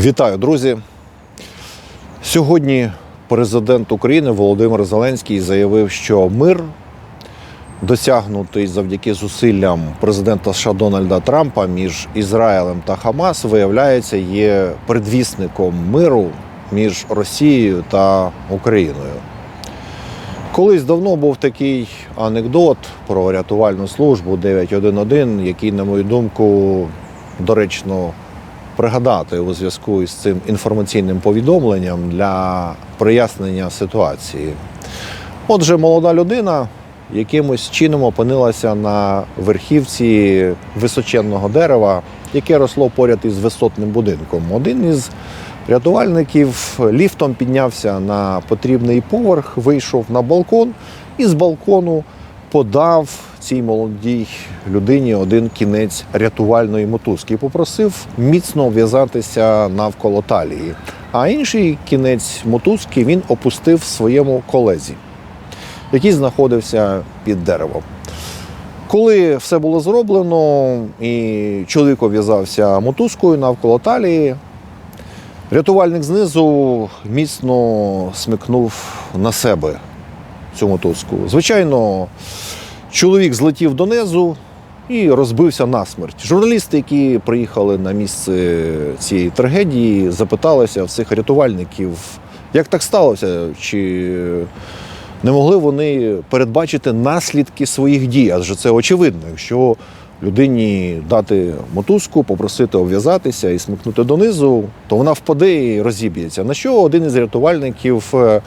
Вітаю, друзі. Сьогодні президент України Володимир Зеленський заявив, що мир, досягнутий завдяки зусиллям президента США Дональда Трампа між Ізраїлем та Хамас, виявляється, є предвісником миру між Росією та Україною. Колись давно був такий анекдот про рятувальну службу 911, який, на мою думку, доречно пригадати у зв'язку із цим інформаційним повідомленням для прояснення ситуації. Отже, молода людина якимось чином опинилася на верхівці височенного дерева, яке росло поряд із висотним будинком. Один із рятувальників ліфтом піднявся на потрібний поверх, вийшов на балкон і з балкону подав цій молодій людині один кінець рятувальної мотузки і попросив міцно в'язатися навколо талії. А інший кінець мотузки він опустив своєму колезі, який знаходився під деревом. Коли все було зроблено, і чоловік обв'язався мотузкою навколо талії, рятувальник знизу міцно смикнув на себе цю мотузку. Звичайно, чоловік злетів донизу і розбився насмерть. Журналісти, які приїхали на місце цієї трагедії, запиталися в цих рятувальників, як так сталося, чи не могли вони передбачити наслідки своїх дій, адже це очевидно, якщо людині дати мотузку, попросити обв'язатися і смикнути донизу, то вона впаде і розіб'ється. На що один із рятувальників е,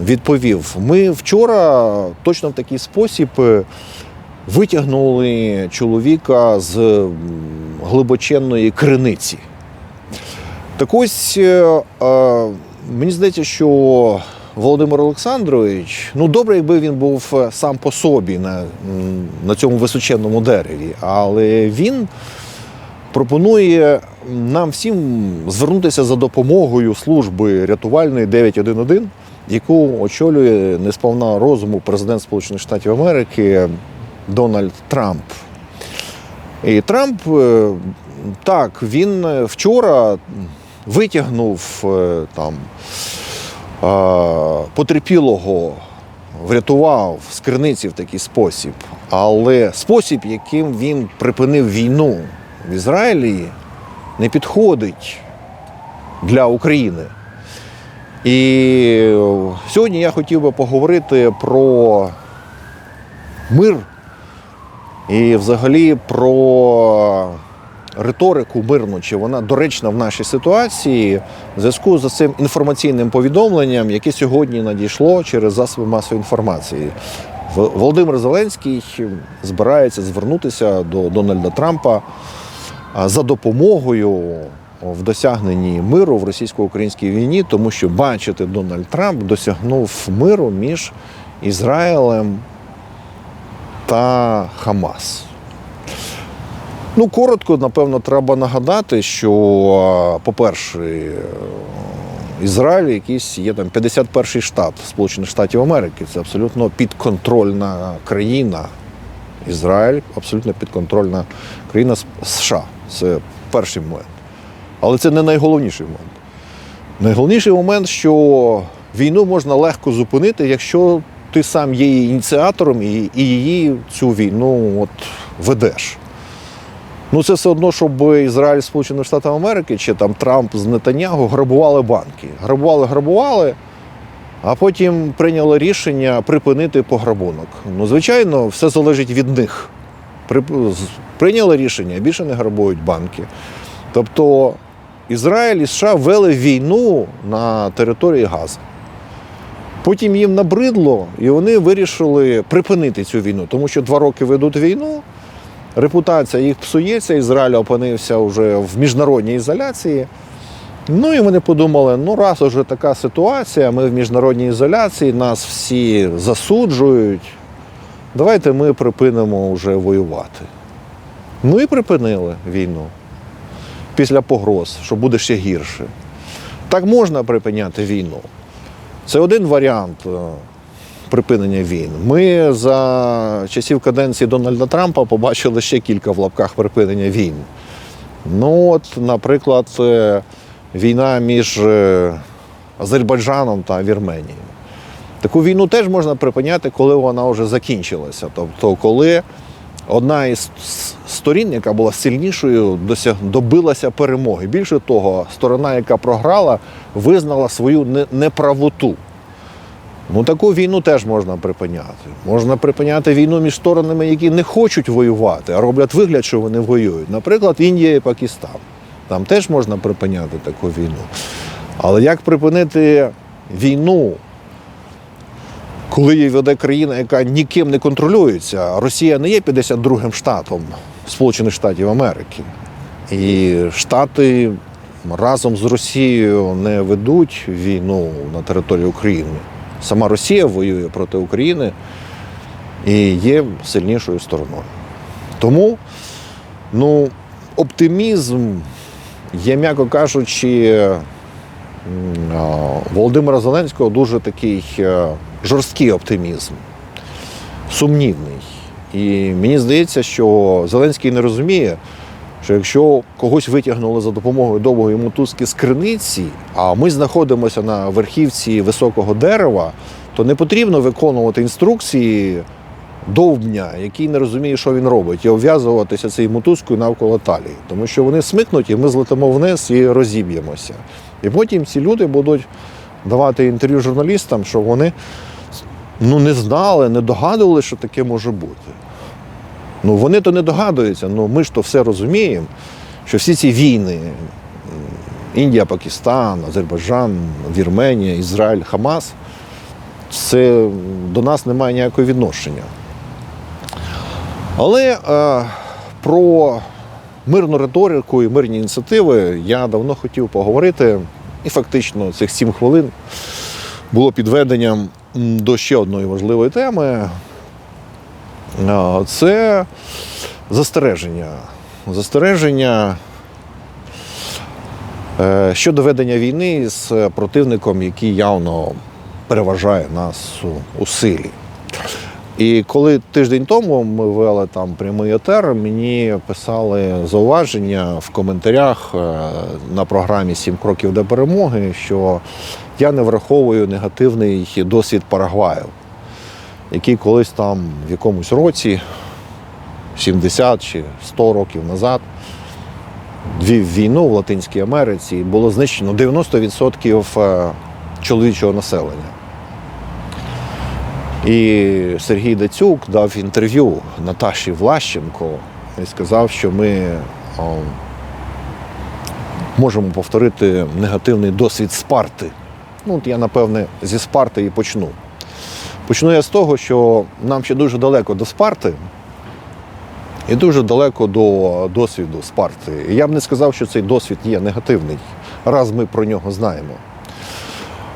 відповів: ми вчора точно в такий спосіб е, витягнули чоловіка з глибоченної криниці. Так ось е, е, мені здається, що Володимир Олександрович, ну добре, якби він був сам по собі на, на цьому височенному дереві, але він пропонує нам всім звернутися за допомогою служби рятувальної 911, яку очолює несповна розуму президент Сполучених Штатів Америки Дональд Трамп. І Трамп е, так, він е, вчора витягнув е, там потерпілого, врятував з криниці в такий спосіб. Але спосіб, яким він припинив війну в Ізраїлі, не підходить для України. І е, сьогодні я хотів би поговорити про мир і взагалі про риторику мирну, чи вона доречна в нашій ситуації в зв'язку з цим інформаційним повідомленням, яке сьогодні надійшло через засоби масової інформації. Володимир Зеленський збирається звернутися до Дональда Трампа за допомогою в досягненні миру в російсько-українській війні, тому що бачите, Дональд Трамп досягнув миру між Ізраїлем та Хамас. Ну, коротко, напевно, треба нагадати, що, по-перше, Ізраїль якийсь є там 51-й штат Сполучених Штатів Америки. Це абсолютно підконтрольна країна. Ізраїль абсолютно підконтрольна країна США. Це перший момент. Але це не найголовніший момент. Найголовніший момент, що війну можна легко зупинити, якщо ти сам є її ініціатором і, її цю війну от ведеш. Ну, це все одно, щоб Ізраїль Сполучених Штатів Америки чи там Трамп з Нетаньягу грабували банки. Грабували, грабували, а потім прийняли рішення припинити пограбунок. Ну, звичайно, все залежить від них. Прийняли рішення, більше не грабують банки. Тобто Ізраїль і США вели війну на території Гази. Потім їм набридло, і вони вирішили припинити цю війну, тому що два роки ведуть війну, репутація їх псується, Ізраїль опинився вже в міжнародній ізоляції. Ну і вони подумали: ну раз уже така ситуація, ми в міжнародній ізоляції, нас всі засуджують. Давайте ми припинимо вже воювати. Ну і припинили війну після погроз, що буде ще гірше. Так можна припиняти війну. Це один варіант е, припинення війн. Ми за часів каденції Дональда Трампа побачили ще кілька в лапках припинення війн. Ну, от, наприклад, е, війна між е, Азербайджаном та Вірменією. Таку війну теж можна припиняти, коли вона вже закінчилася. Тобто, коли одна із сторін, яка була сильнішою, досяг... добилася перемоги. Більше того, сторона, яка програла, визнала свою неправоту. Ну, таку війну теж можна припиняти. Можна припиняти війну між сторонами, які не хочуть воювати, а роблять вигляд, що вони воюють. Наприклад, Індія і Пакистан. Там теж можна припиняти таку війну. Але як припинити війну, коли її веде країна, яка ніким не контролюється? Росія не є 52-м штатом Сполучених Штатів Америки. І Штати разом з Росією не ведуть війну на території України. Сама Росія воює проти України і є сильнішою стороною. Тому ну, оптимізм є, м'яко кажучи, Володимира Зеленського дуже такий е, жорсткий оптимізм, сумнівний. І мені здається, що Зеленський не розуміє, що якщо когось витягнули за допомогою довгої мотузки з криниці, а ми знаходимося на верхівці високого дерева, то не потрібно виконувати інструкції довбня, який не розуміє, що він робить, і обв'язуватися цією мотузкою навколо талії. Тому що вони смикнуть, і ми злетимо вниз і розіб'ємося. І потім ці люди будуть давати інтерв'ю журналістам, що вони ну, не знали, не догадували, що таке може бути. Ну, вони то не догадуються, ну ми ж то все розуміємо, що всі ці війни Індія, Пакистан, Азербайджан, Вірменія, Ізраїль, Хамас, це до нас не має ніякого відношення. Але е, про мирну риторику і мирні ініціативи я давно хотів поговорити, і фактично цих сім хвилин було підведенням до ще одної важливої теми. Це застереження. Застереження е, щодо ведення війни з противником, який явно переважає нас у силі. І коли тиждень тому ми вели там прямий етер, мені писали зауваження в коментарях е, на програмі Сім кроків до перемоги, що я не враховую негативний досвід Парагваю, який колись там в якомусь році, 70 чи 100 років назад, вів війну в Латинській Америці і було знищено 90% е, чоловічого населення. І Сергій Дацюк дав інтерв'ю Наташі Влащенко і сказав, що ми о, можемо повторити негативний досвід Спарти. Ну, от я, напевне, зі Спарти і почну. Почну я з того, що нам ще дуже далеко до Спарти і дуже далеко до досвіду Спарти. І я б не сказав, що цей досвід є негативний, раз ми про нього знаємо.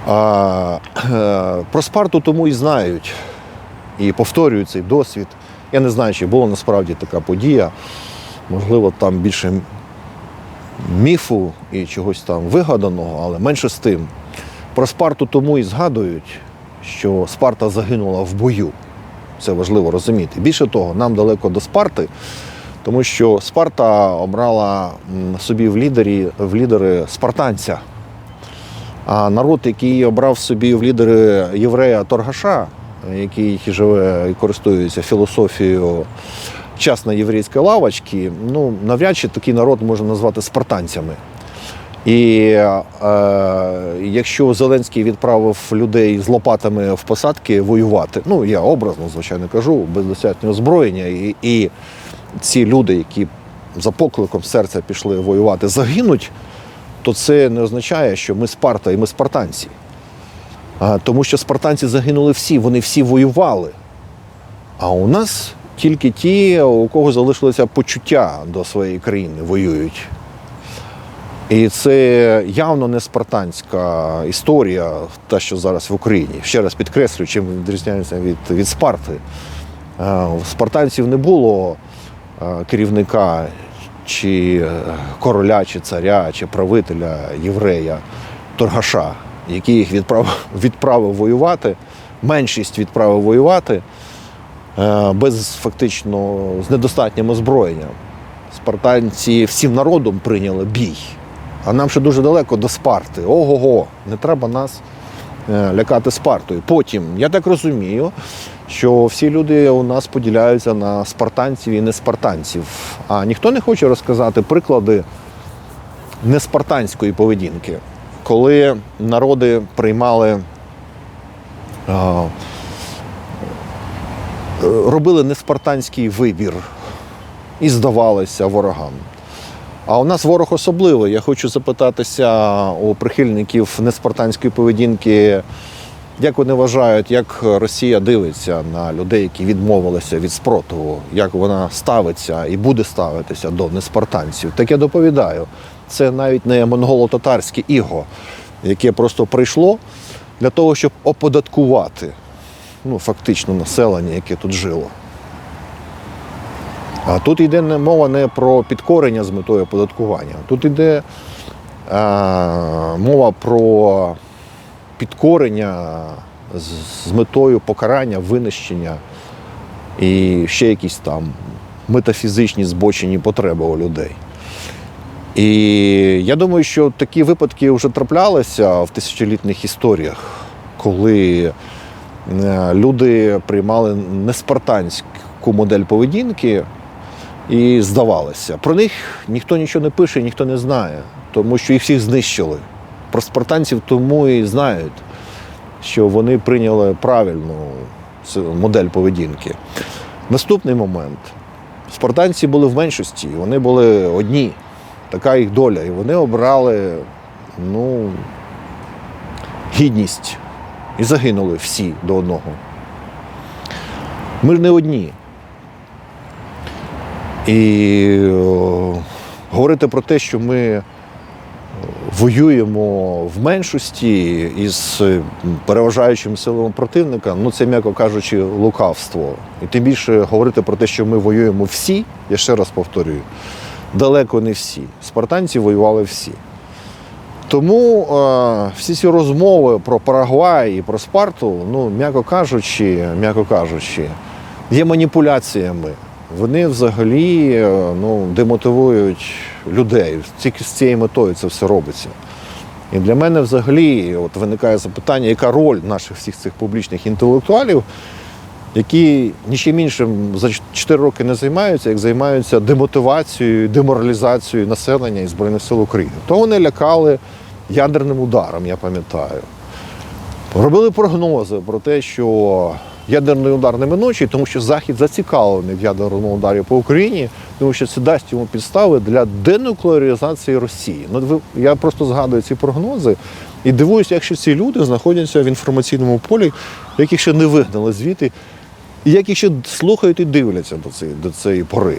А, е, про Спарту тому і знають, і повторюють цей досвід. Я не знаю, чи була насправді така подія. Можливо, там більше міфу і чогось там вигаданого, але менше з тим. Про Спарту тому і згадують, що Спарта загинула в бою. Це важливо розуміти. Більше того, нам далеко до Спарти, тому що Спарта обрала собі в лідері в лідери спартанця. А народ, який обрав собі в лідери єврея Торгаша, який живе і користується філософією частної єврейської лавочки, ну навряд чи такий народ можна назвати спартанцями. І е, якщо Зеленський відправив людей з лопатами в посадки воювати, ну я образно, звичайно, кажу, без достатнього озброєння, і, і ці люди, які за покликом серця пішли воювати, загинуть, то це не означає, що ми Спарта і ми спартанці. А, тому що спартанці загинули всі, вони всі воювали. А у нас тільки ті, у кого залишилося почуття до своєї країни, воюють. І це явно не спартанська історія, та, що зараз в Україні. Ще раз підкреслюю, чим відрізняється від, від Спарти. У спартанців не було керівника чи е, короля, чи царя, чи правителя єврея, торгаша, який їх відправив, відправив воювати, меншість відправив воювати е, без фактично з недостатнім озброєнням. Спартанці всім народом прийняли бій. А нам ще дуже далеко до Спарти. Ого-го, не треба нас е, лякати Спартою. Потім, я так розумію, що всі люди у нас поділяються на спартанців і неспартанців. А ніхто не хоче розказати приклади неспартанської поведінки, коли народи приймали. робили неспартанський вибір і здавалися ворогам. А у нас ворог особливий. Я хочу запитатися у прихильників неспартанської поведінки, як вони вважають, як Росія дивиться на людей, які відмовилися від спротиву, як вона ставиться і буде ставитися до неспартанців. Так я доповідаю, це навіть не монголо-татарське іго, яке просто прийшло для того, щоб оподаткувати ну, фактично населення, яке тут жило. А тут йде мова не про підкорення з метою оподаткування. Тут йде е, мова про підкорення з, метою покарання, винищення і ще якісь там метафізичні збочені потреби у людей. І я думаю, що такі випадки вже траплялися в тисячолітніх історіях, коли е, люди приймали неспартанську модель поведінки і здавалися. Про них ніхто нічого не пише, ніхто не знає, тому що їх всіх знищили. Про спартанців тому і знають, що вони прийняли правильну модель поведінки. Наступний момент. Спартанці були в меншості, вони були одні. Така їх доля. І вони обрали ну, гідність і загинули всі до одного. Ми ж не одні. І о, говорити про те, що ми воюємо в меншості із е, переважаючим силами противника, ну це, м'яко кажучи, лукавство. І тим більше говорити про те, що ми воюємо всі, я ще раз повторюю, далеко не всі. Спартанці воювали всі. Тому е, всі ці розмови про Парагвай і про Спарту, ну, м'яко кажучи, м'яко кажучи, є маніпуляціями. Вони взагалі е, ну, демотивують людей. Тільки з цією метою це все робиться. І для мене взагалі от виникає запитання, яка роль наших всіх цих публічних інтелектуалів, які нічим іншим за 4 роки не займаються, як займаються демотивацією, деморалізацією населення і Збройних сил України. То вони лякали ядерним ударом, я пам'ятаю. Робили прогнози про те, що ядерний удар неминучий, тому що Захід зацікавлений в ядерному ударі по Україні, тому що це дасть йому підстави для денуклеаризації Росії. Ну, я просто згадую ці прогнози і дивуюся, якщо ці люди знаходяться в інформаційному полі, яких ще не вигнали звідти, і як їх ще слухають і дивляться до цієї, до цієї пори.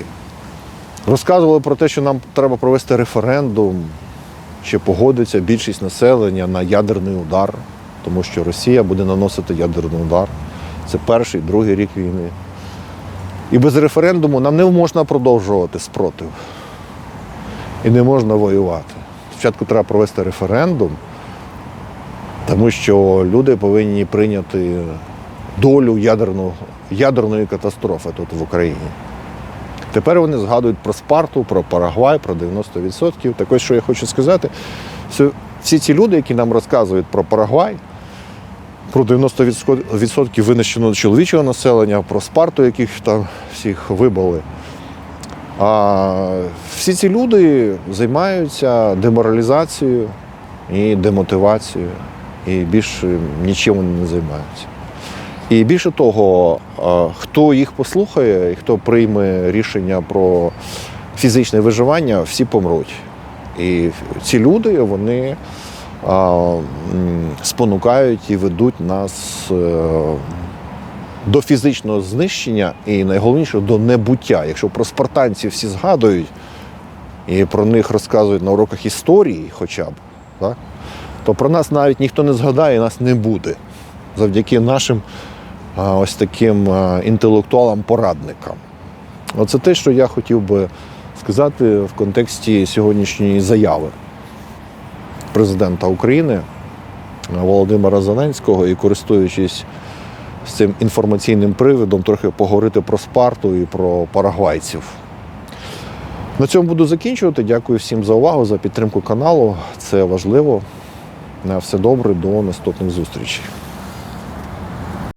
Розказували про те, що нам треба провести референдум, чи погодиться більшість населення на ядерний удар, тому що Росія буде наносити ядерний удар. Це перший, другий рік війни. І без референдуму нам не можна продовжувати спротив. І не можна воювати. Спочатку треба провести референдум, тому що люди повинні прийняти долю ядерного, ядерної катастрофи тут в Україні. Тепер вони згадують про Спарту, про Парагвай, про 90%. Так ось що я хочу сказати, всі ці люди, які нам розказують про Парагвай, про 90% винищеного чоловічого населення, про Спарту, яких там всіх вибили. А всі ці люди займаються деморалізацією і демотивацією, і більше нічим вони не займаються. І більше того, хто їх послухає і хто прийме рішення про фізичне виживання, всі помруть. І ці люди вони спонукають і ведуть нас е, до фізичного знищення і найголовніше до небуття. Якщо про спартанців всі згадують і про них розказують на уроках історії, хоча б, так, то про нас навіть ніхто не згадає, і нас не буде завдяки нашим ось таким інтелектуалам-порадникам. Оце те, що я хотів би сказати в контексті сьогоднішньої заяви президента України Володимира Зеленського і користуючись з цим інформаційним приводом, трохи поговорити про Спарту і про парагвайців. На цьому буду закінчувати. Дякую всім за увагу, за підтримку каналу. Це важливо. На все добре, до наступних зустрічей.